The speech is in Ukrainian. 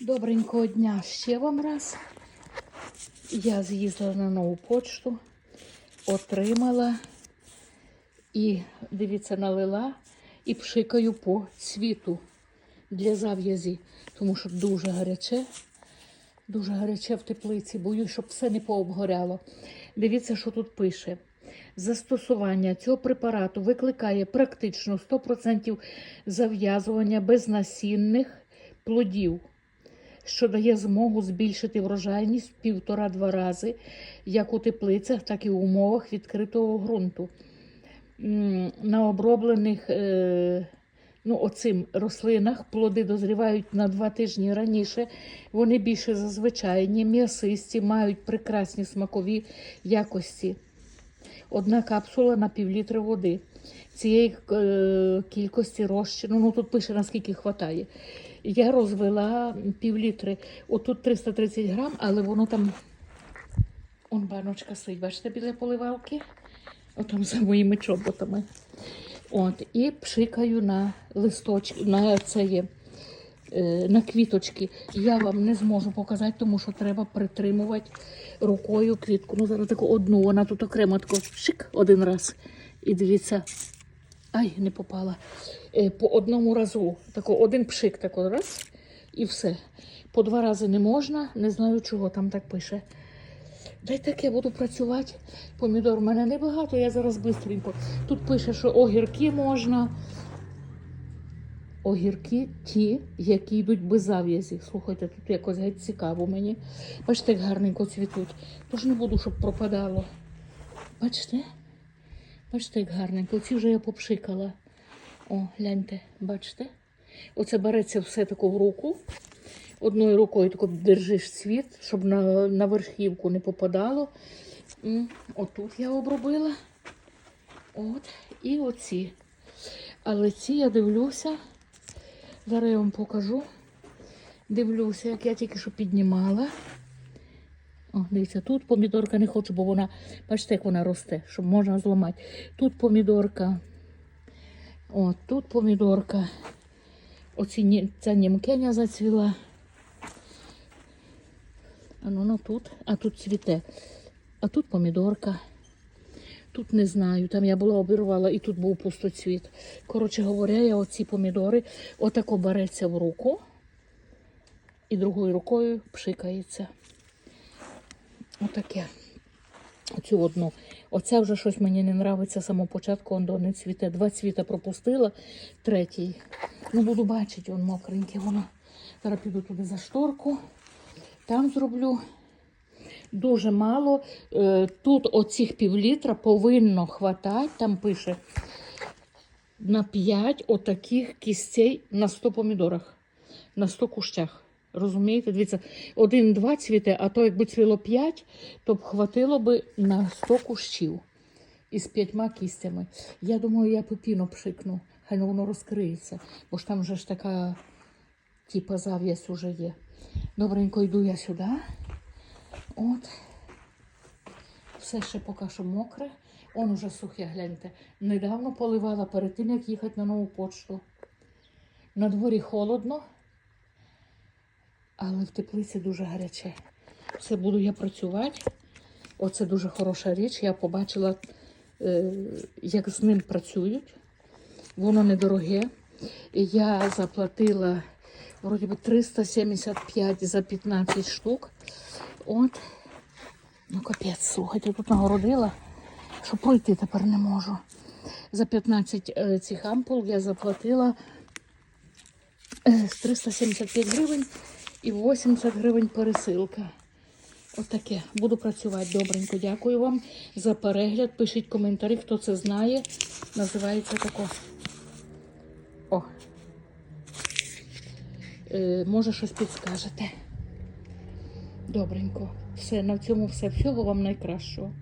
Добренького дня ще вам раз. Я з'їздила на нову почту, отримала і, дивіться, налила і пшикаю по цвіту для зав'язі, тому що дуже гаряче. Дуже гаряче в теплиці, боюсь, щоб все не пообгоряло. Дивіться, що тут пише. Застосування цього препарату викликає практично 100% зав'язування безнасінних плодів, що дає змогу збільшити врожайність в півтора-два рази, як у теплицях, так і в умовах відкритого ґрунту. На оброблених е, ну, оцим рослинах плоди дозрівають на два тижні раніше. Вони більше зазвичайні, м'ясисті, мають прекрасні смакові якості. Одна капсула на півлітри води. Цієї е, кількості розчину, ну тут пише наскільки вистачає. Я розвела півлітри. Отут 330 грам, але воно там. Он баночка стоїть, бачите, біля поливалки. Отам за моїми чоботами. От, і пшикаю на листочки, на це є, е, на квіточки. Я вам не зможу показати, тому що треба притримувати рукою квітку. Ну, зараз таку одну, вона тут окремо тако пшик один раз. І дивіться, ай, не попала. Е, По одному разу, тако, один пшик, тако раз, і все. По два рази не можна, не знаю, чого там так пише. Дай так я буду працювати. Помідор в мене небагато, я зараз швидко. Тут пише, що огірки можна. Огірки ті, які йдуть без зав'язі. Слухайте, тут якось геть цікаво мені. Бачите, як гарненько цвітуть. Тож не буду, щоб пропадало. Бачите? Бачите, як гарненько. Ці вже я попшикала. О, гляньте, бачите? Оце береться все таку в руку. Одною рукою тако держиш цвіт, щоб на, на верхівку не попадало. М, Отут я обробила. От. І оці. Але ці я дивлюся. Зараз я вам покажу. Дивлюся, як я тільки що піднімала. О, дивіться, тут помідорка не хочу, бо вона, бачите, як вона росте, щоб можна зламати. Тут помідорка. О, тут помідорка. Оці, ця німкеня зацвіла. А ну, ну тут, а тут цвіте. А тут помідорка. Тут не знаю, там я була обірвала і тут був пустоцвіт. Коротше говоря, я оці помідори отако береться в руку і другою рукою пшикається. Отаке. Оцю одну. Оця вже щось мені не з самого початку, он до не цвіте. Два цвіта пропустила, третій. Ну, буду бачити, он мокреньке воно. Зараз піду туди за шторку. Там зроблю дуже мало. Е, Тут оцих півлітра повинно хватати, там пише на 5 отаких кістей на 100 помідорах, на 100 кущах. Розумієте? Дивіться, один-два цвіте, а то якби цвіло 5, то б хватило би на 100 кущів із п'ятьма кістями. Я думаю, я пепіно пшикну, хай воно розкриється, бо ж там вже ж така, типа, зав'язь уже є. Добренько йду я сюди. От. Все ще поки що мокре. Он уже сухе, гляньте. Недавно поливала перед тим, як їхати на нову почту. На дворі холодно, але в теплиці дуже гаряче. Все буду я працювати. Оце дуже хороша річ. Я побачила, е, як з ним працюють. Воно недороге. Я заплатила вроді би 375 за 15 штук. От. Ну, капець, слухайте, тут нагородила, що пройти тепер не можу. За 15 е, цих ампул я заплатила е, 375 гривень і 80 гривень пересилка. Отаке. Буду працювати добренько. Дякую вам за перегляд. Пишіть коментарі, хто це знає. Називається тако. О. Е, може, щось підскажете. Добренько. Все, на цьому все. Всього вам найкращого.